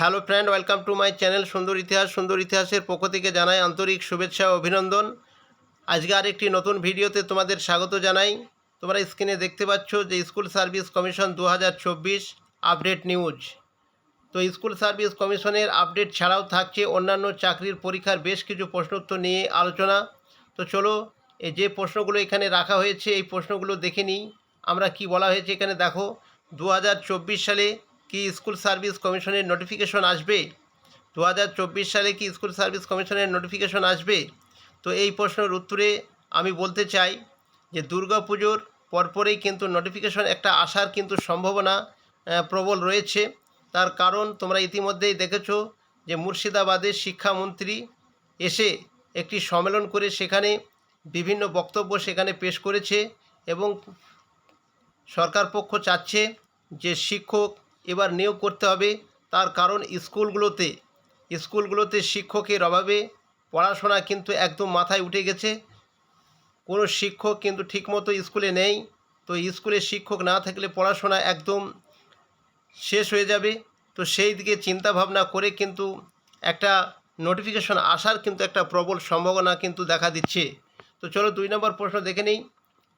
Hello friend, welcome to my channel সুন্দর ইতিহাস। সুন্দর ইতিহাসের পক্ষ থেকে জানাই আন্তরিক শুভেচ্ছা ও অভিনন্দন। আজকে আরেকটি নতুন ভিডিওতে তোমাদের স্বাগত জানাই। তোমরা স্ক্রিনে দেখতে পাচ্ছ যে স্কুল সার্ভিস কমিশন দু হাজার চব্বিশ আপডেট নিউজ। তো স্কুল সার্ভিস কমিশনের আপডেট ছাড়াও থাকছে অন্যান্য চাকরির পরীক্ষার বেশ কিছু প্রশ্নোত্তর নিয়ে আলোচনা। তো চলো, এই যে প্রশ্নগুলো এখানে রাখা হয়েছে, এই প্রশ্নগুলো দেখে নিই। আমরা কি বলা হয়েছে এখানে? দেখো দু হাজার চব্বিশ সালে কি স্কুল সার্ভিস কমিশনের নোটিফিকেশন আসবে? দু হাজার চব্বিশ সালে কি স্কুল সার্ভিস কমিশনের নোটিফিকেশন আসবে? তো এই প্রশ্নের উত্তরে আমি বলতে চাই যে দুর্গা পুজোর পরপরেই কিন্তু নোটিফিকেশন একটা আসার কিন্তু সম্ভাবনা প্রবল রয়েছে। তার কারণ তোমরা ইতিমধ্যেই দেখেছ যে মুর্শিদাবাদের শিক্ষামন্ত্রী এসে একটি সম্মেলন করে সেখানে বিভিন্ন বক্তব্য সেখানে পেশ করেছে এবং সরকার পক্ষ চাচ্ছে যে শিক্ষক এবার নিয়োগ করতে হবে। তার কারণ স্কুলগুলোতে স্কুলগুলোতে শিক্ষকের অভাবে পড়াশোনা কিন্তু একদম মাথায় উঠে গেছে। কোনো শিক্ষক কিন্তু ঠিকমতো স্কুলে নেই। তো স্কুলে শিক্ষক না থাকলে পড়াশোনা একদম শেষ হয়ে যাবে। তো সেই দিকে চিন্তা ভাবনা করে কিন্তু একটা নোটিফিকেশন আসার কিন্তু একটা প্রবল সম্ভাবনা কিন্তু দেখা দিচ্ছে। তো চলো দুই নম্বর প্রশ্ন দেখে নিই।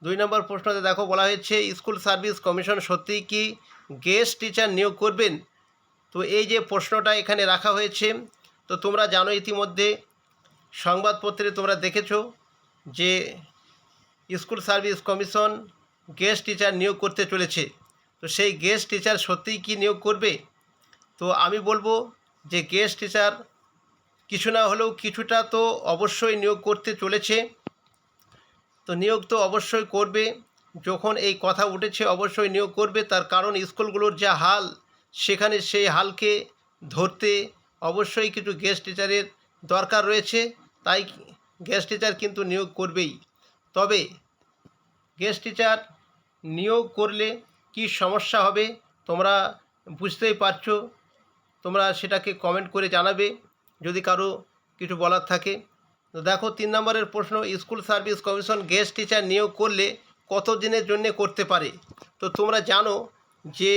দুই নম্বর প্রশ্নতে দেখো বলা হয়েছে, স্কুল সার্ভিস কমিশন সত্যিই কি গেস্ট টিচার নিয়োগ করবেন। তো এই যে প্রশ্নটা এখানে রাখা হয়েছে, তো তোমরা জানো ইতিমধ্যে, সংবাদপত্রে তোমরা দেখেছ যে school service commission guest teacher নিয়োগ করতে চলেছে। তো সেই গেস্ট টিচার সত্যিই কি নিয়োগ করবে? তো আমি বলব যে গেস্ট টিচার কিছু না হলেও কিছুটা তো অবশ্যই নিয়োগ করতে চলেছে। তো নিয়োগ তো অবশ্যই করবে। যখন এই কথা উঠেছে, অবশ্যই নিয়োগ করবে। তার কারণ স্কুলগুলোর যা হাল, সেখানে সেই হালকে ধরতে অবশ্যই কিছু গেস্ট টিচারের দরকার রয়েছে। তাই গেস্ট টিচার কিন্তু নিয়োগ করবেই। তবে গেস্ট টিচার নিয়োগ করলে কি সমস্যা হবে, তোমরা বুঝতেই পারছ। তোমরা সেটাকে কমেন্ট করে জানাবে, যদি কারও কিছু বলার থাকে। দেখো, তিন নম্বরের প্রশ্ন, school service commission guest teacher নিয়োগ করলে কত দিনের জন্য করতে পারে? তো তোমরা জানো যে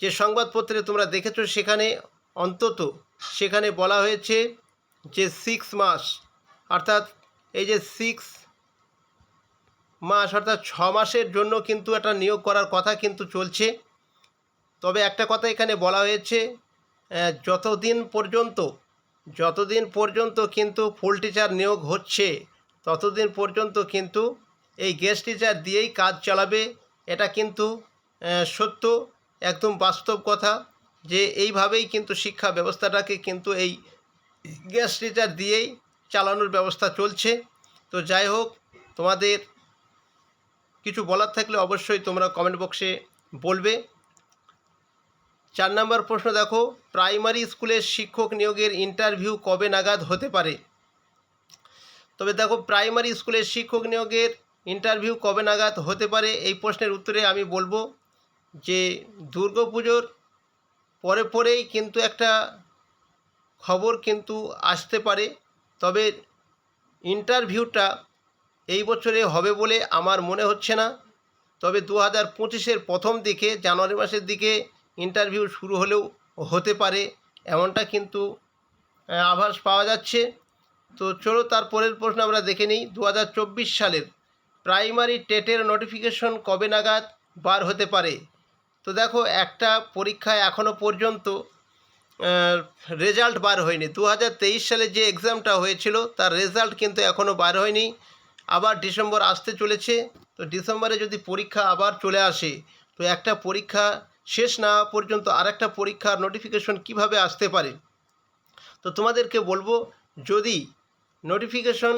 যে সংবাদপত্রে তোমরা দেখেছ সেখানে অন্তত সেখানে বলা হয়েছে যে সিক্স মাস, অর্থাৎ এই যে সিক্স মাস, অর্থাৎ ছ মাসের জন্য কিন্তু একটা নিয়োগ করার কথা কিন্তু চলছে। তবে একটা কথা এখানে বলা হয়েছে যতদিন পর্যন্ত যতদিন পর্যন্ত কিন্তু ফুল টিচার নিয়োগ হচ্ছে, ততদিন পর্যন্ত কিন্তু এই গেস্ট টিচার দিয়েই কাজ চালাবে, এটা কিন্তু সত্য, একদম বাস্তব কথা যে এইভাবেই কিন্তু শিক্ষা ব্যবস্থাটাকে কিন্তু এই গেস্ট টিচার দিয়েই চালানোর ব্যবস্থা চলছে। তো যাই হোক, তোমাদের কিছু বলার থাকলে অবশ্যই তোমরা কমেন্ট বক্সে বলবে। চার নম্বর প্রশ্ন দেখো প্রাইমারি স্কুলের শিক্ষক নিয়োগের ইন্টারভিউ কবে নাগাদ হতে পারে? তবে দেখো প্রাইমারি স্কুলের শিক্ষক নিয়োগের ইন্টারভিউ কবে নাগাদ হতে পারে এই প্রশ্নের উত্তরে আমি বলব যে দুর্গাপুজোর পরে পরেই কিন্তু একটা খবর কিন্তু আসতে পারে। তবে ইন্টারভিউটা এই বছরে হবে বলে আমার মনে হচ্ছে না। তবে দু হাজার পঁচিশের প্রথম দিকে, জানুয়ারি মাসের দিকে ইন্টারভিউ শুরু হলেও হতে পারে, এমনটা কিন্তু আভাস পাওয়া যাচ্ছে। তো চলো তার পরের প্রশ্ন আমরা দেখে নিই। দু হাজার চব্বিশ সালের প্রাইমারি টেটের নোটিফিকেশন কবে নাগাদ বার হতে পারে? তো দেখো, একটা পরীক্ষায় এখনও পর্যন্ত রেজাল্ট বার হয়নি। দু হাজার তেইশ সালে যে এক্সামটা হয়েছিল, তার রেজাল্ট কিন্তু এখনও বার হয়নি। আবার ডিসেম্বর আসতে চলেছে। তো ডিসেম্বরে যদি পরীক্ষা আবার চলে আসে, তো একটা পরীক্ষা শেষ না পর্যন্ত আরেকটা পরীক্ষার নোটিফিকেশন কীভাবে আসতে পারে? তো তোমাদেরকে বলব, যদি নোটিফিকেশন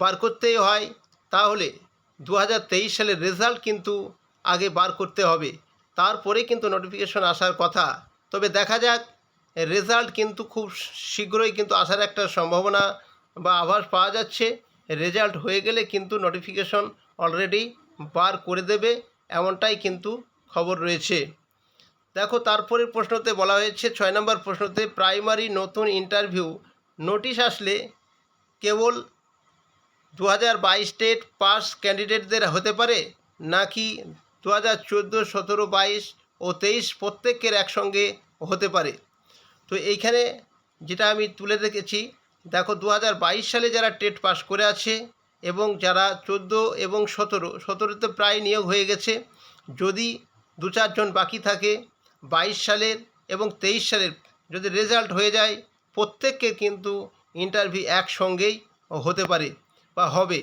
বার করতেই হয়, তাহলে দু হাজার তেইশ সালের রেজাল্ট কিন্তু আগে বার করতে হবে। তারপরে কিন্তু নোটিফিকেশন আসার কথা। তবে দেখা যাক, রেজাল্ট কিন্তু খুব শীঘ্রই কিন্তু আসার একটা সম্ভাবনা বা আভাস পাওয়া যাচ্ছে। রেজাল্ট হয়ে গেলে কিন্তু নোটিফিকেশন অলরেডি বার করে দেবে, এমনটাই কিন্তু খবর রয়েছে। দেখো, তারপরের প্রশ্নতে বলা হয়েছে, ছয় নম্বর প্রশ্নতে প্রাইমারি নতুন ইন্টারভিউ নোটিশ আসলে কেবল দু হাজার বাইশ স্টেট পাস ক্যান্ডিডেটদের হতে পারে? নাকি দু হাজার চোদ্দ, সতেরো, বাইশ ও তেইশ প্রত্যেকের একসঙ্গে হতে পারে? তো এইখানে যেটা আমি তুলে রেখেছি দেখো দু হাজার বাইশ সালে যারা টেট পাস করে আছে এবং যারা চোদ্দ এবং সতেরো, সতেরোতে প্রায় নিয়োগ হয়ে গেছে, যদি দু চারজন বাকি থাকে, বাইশ সালের এবং তেইশ সালের যদি রেজাল্ট হয়ে যায়, প্রত্যেককে কিন্তু ইন্টারভিউ একসঙ্গেই হতে পারে। বা হবে?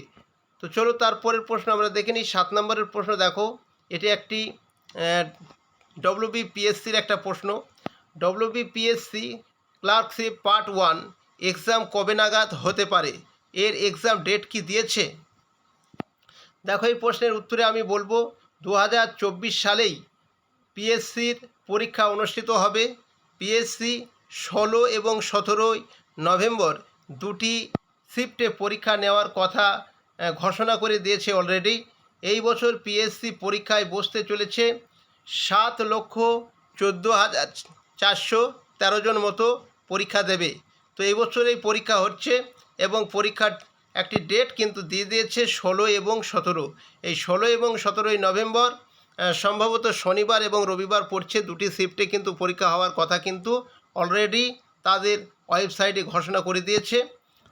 তো চলো তারপরের প্রশ্ন আমরা দেখে নিই। সাত নম্বরের প্রশ্ন দেখো। এটি একটি ডব্লিউবিপিএসসির একটা প্রশ্ন। WBPSC clerkship part one, exam কবে নাগাদ হতে পারে? এর এক্সাম ডেট কি দিয়েছে? দেখো, এই প্রশ্নের উত্তরে আমি বলব দু হাজার চব্বিশ সালেই পিএসসির পরীক্ষা অনুষ্ঠিত হবে। পিএসসি ষোলো এবং সতেরোই নভেম্বর দুটি শিফটে পরীক্ষা নেওয়ার কথা ঘোষণা করে দিয়েছে অলরেডি এই বছর পিএসসি পরীক্ষায় বসতে চলেছে সাত লক্ষ চোদ্দ হাজার চারশো তেরো জন মতো পরীক্ষা দেবে। তো এই বছর এই পরীক্ষা হচ্ছে এবং পরীক্ষার একটি ডেট কিন্তু দিয়ে দিয়েছে ষোলো এবং সতেরো। এই ষোলো এবং সতেরোই নভেম্বর সম্ভবত শনিবার এবং রবিবার পড়ছে দুটি শিফটে কিন্তু পরীক্ষা হওয়ার কথা কিন্তু অলরেডি তাদের ওয়েবসাইটে ঘোষণা করে দিয়েছে।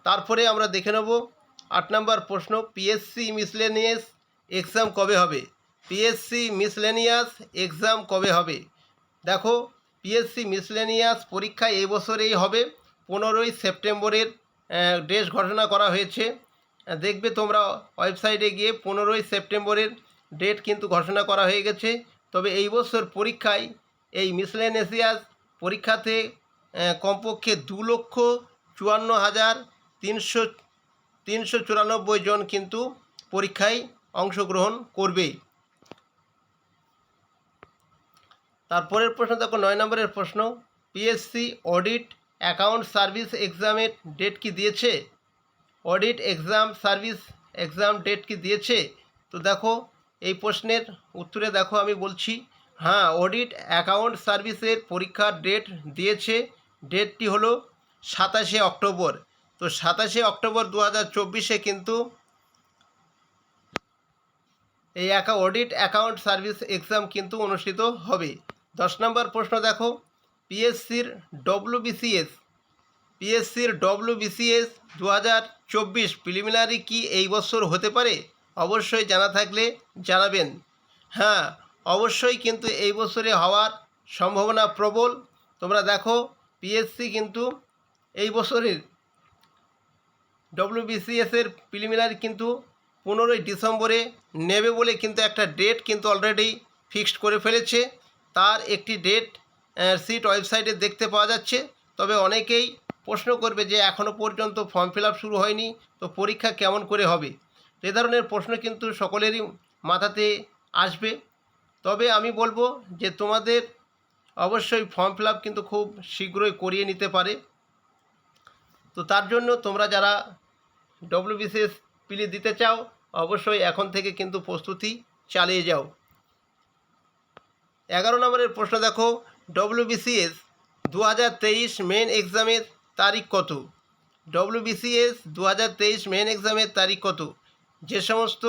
তারপরে আমরা দেখে নেব আট নম্বর প্রশ্ন পিএসসি মিসলেনিয়াস এক্সাম কবে হবে? পিএসসি মিসলেনিয়াস এক্সাম কবে হবে? দেখো পিএসসি মিসলেনিয়াস পরীক্ষা এই বছরেই হবে, পনেরোই সেপ্টেম্বরের ডেট ঘোষণা করা হয়েছে। দেখবে তোমরা ওয়েবসাইটে গিয়ে পনেরোই সেপ্টেম্বরের ডেট কিন্তু ঘোষণা করা হয়ে গেছে। তবে এই বছর পরীক্ষায় এই মিসলেনেসিয়াস পরীক্ষাতে কমপক্ষে দু লক্ষ চুয়ান্ন হাজার তিনশো তিনশো চুরানব্বই জন কিন্তু পরীক্ষায় অংশগ্রহণ করবে তারপরের প্রশ্ন দেখো, নয় নম্বরের প্রশ্ন পিএসসি অডিট অ্যাকাউন্ট সার্ভিস এক্সামের ডেট কি দিয়েছে? Audit exam service exam date কি দিয়েছে? তো দেখো, এই প্রশ্নের উত্তরে দেখো, আমি বলছি হ্যাঁ অডিট অ্যাকাউন্ট সার্ভিসের পরীক্ষার ডেট দিয়েছে। ডেটটি হলো সাতাশে অক্টোবর। তো সাতাশে অক্টোবর দু চব্বিশে কিন্তু এই একা অডিট অ্যাকাউন্ট সার্ভিস এক্সাম কিন্তু অনুষ্ঠিত হবে। দশ নম্বর প্রশ্ন দেখো। পিএসসির ডব্লিউবিসিএস পিএসসির ডব্লিউবিসিএস দু হাজার চব্বিশ প্রিলিমিনারি কি এই বছর হতে পারে? অবশ্যই জানা থাকলে জানাবেন। হ্যাঁ অবশ্যই কিন্তু এই বছরে হওয়ার সম্ভাবনা প্রবল। তোমরা দেখো, পিএসসি কিন্তু এই বছরের ডব্লিউবিসিএসের প্রিলিমিনারি কিন্তু পনেরোই ডিসেম্বরে নেবে বলে কিন্তু একটা ডেট কিন্তু অলরেডি ফিক্সড করে ফেলেছে। তার একটি ডেট সিট ওয়েবসাইটে দেখতে পাওয়া যাচ্ছে। তবে অনেকেই প্রশ্ন করবে যে এখনও পর্যন্ত ফর্ম ফিল শুরু হয়নি, তো পরীক্ষা কেমন করে হবে? এ ধরনের প্রশ্ন কিন্তু সকলেরই মাথাতে আসবে। তবে আমি বলব যে তোমাদের অবশ্যই ফর্ম ফিল কিন্তু খুব শীঘ্রই করিয়ে নিতে পারে। তো তার জন্য তোমরা যারা ডব্লিউবিসিএস পিলি দিতে চাও, অবশ্যই এখন থেকে কিন্তু প্রস্তুতি চালিয়ে যাও। এগারো নম্বরের প্রশ্ন দেখো ডব্লিউবিসিএস দু হাজার তেইশ মেন এক্সামের তারিখ কত? ডব্লিউবিসিএস দু হাজার তেইশ মেন এক্সামের তারিখ কত? যে সমস্ত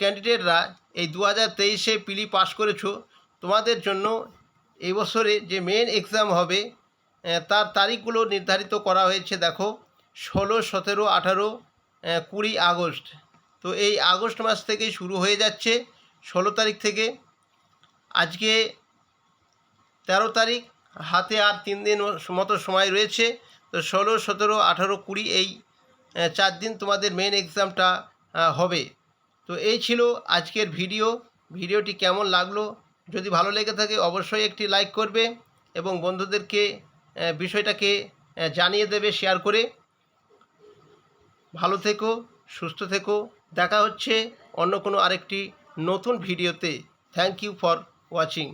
ক্যান্ডিডেটরা এই দু হাজার তেইশে পিলি পাস করেছ, তোমাদের জন্য এই বছরে যে মেন এক্সাম হবে তার তারিখগুলো নির্ধারিত করা হয়েছে, দেখো, ষোলো, সতেরো, আঠারো কুড়ি আগস্ট। তো এই আগস্ট মাস থেকেই শুরু হয়ে যাচ্ছে, ষোলো তারিখ থেকে। আজকে তেরো তারিখ, হাতে আর তিন দিন মতো সময় রয়েছে। তো ষোলো, সতেরো, আঠারো, কুড়ি এই চার দিন তোমাদের মেন এক্সামটা হবে। তো এই ছিল আজকের ভিডিও। ভিডিওটি কেমন লাগল? যদি ভালো লেগে থাকে, অবশ্যই একটি লাইক করবে এবং বন্ধুদেরকে বিষয়টাকে জানিয়ে দেবে শেয়ার করে। ভালো থেকো, সুস্থ থেকো। দেখা হচ্ছে অন্য কোনো আরেকটি নতুন ভিডিওতে থ্যাংক ইউ ফর ওয়াচিং